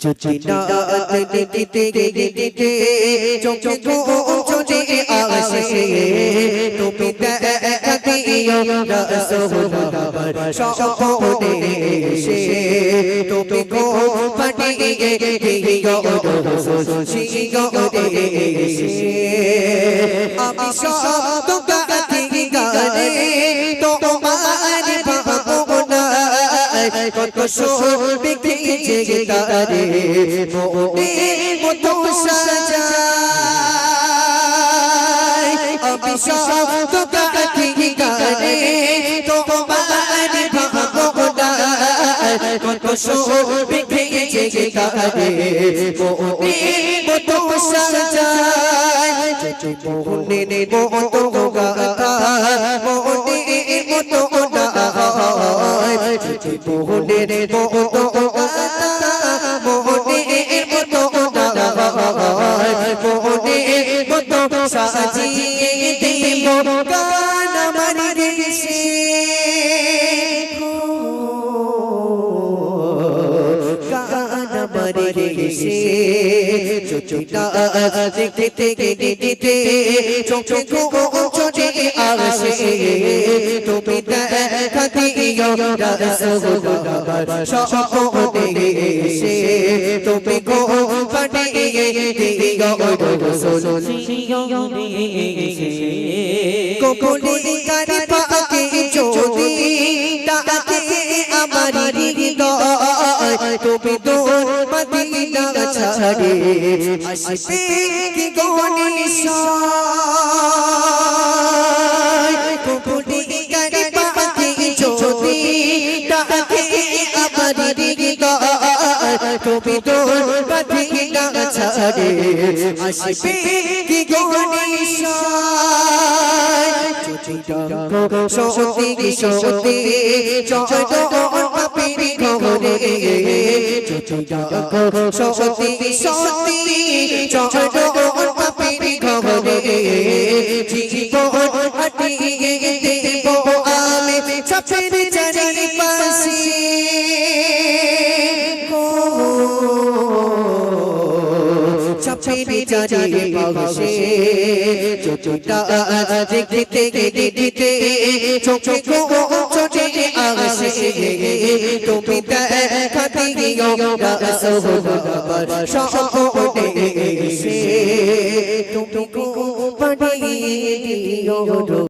চুচিনা দিতে দিতে চোখে চোখে আসে তুমি দেখিও রাসূলুল্লাহ সপনে এসে। তুমি গো পাঠিয়ে দিও রাসূল এসে। আমি সব গাতি গানে তোমার কত সবে যে তারে মোনে মতো সাজায়। সব গাতি গানে তোমার ভাবনা কত সবে যে তারে মোনে মতো সাজায়। মোহনে মতো গাতা মোহনে মতো মোহনে মতো মোহনে মতো সাজিয়ে দিব গান আমার দেশে দেখতে দেখতে দেখতে, চোখে চোখে আসে তুমি গো পাঠিয়ে কোকলি কারি পাকে যদি ডাকে আমার হৃদয় তুমি তো মদিনা ছাড়ে আসবে কি গনি কোকলি তুমি তো মদিনা ছাড়ে, আসবে কি গনি সত্যি সত্যি চয় পাপি খবরে সত্যি সত্যি চয় পাপি খবরে জীবন হাটিয়ে দেব আমি চাপের চারি পাশে চাপের চারি পাশে চোচটা দেখতে দেখতে চোখে চোখে আসে তুমি দেখা দিও রাসূলুল্লাহ সপনে এসে তুমি পাঠিয়ে দিও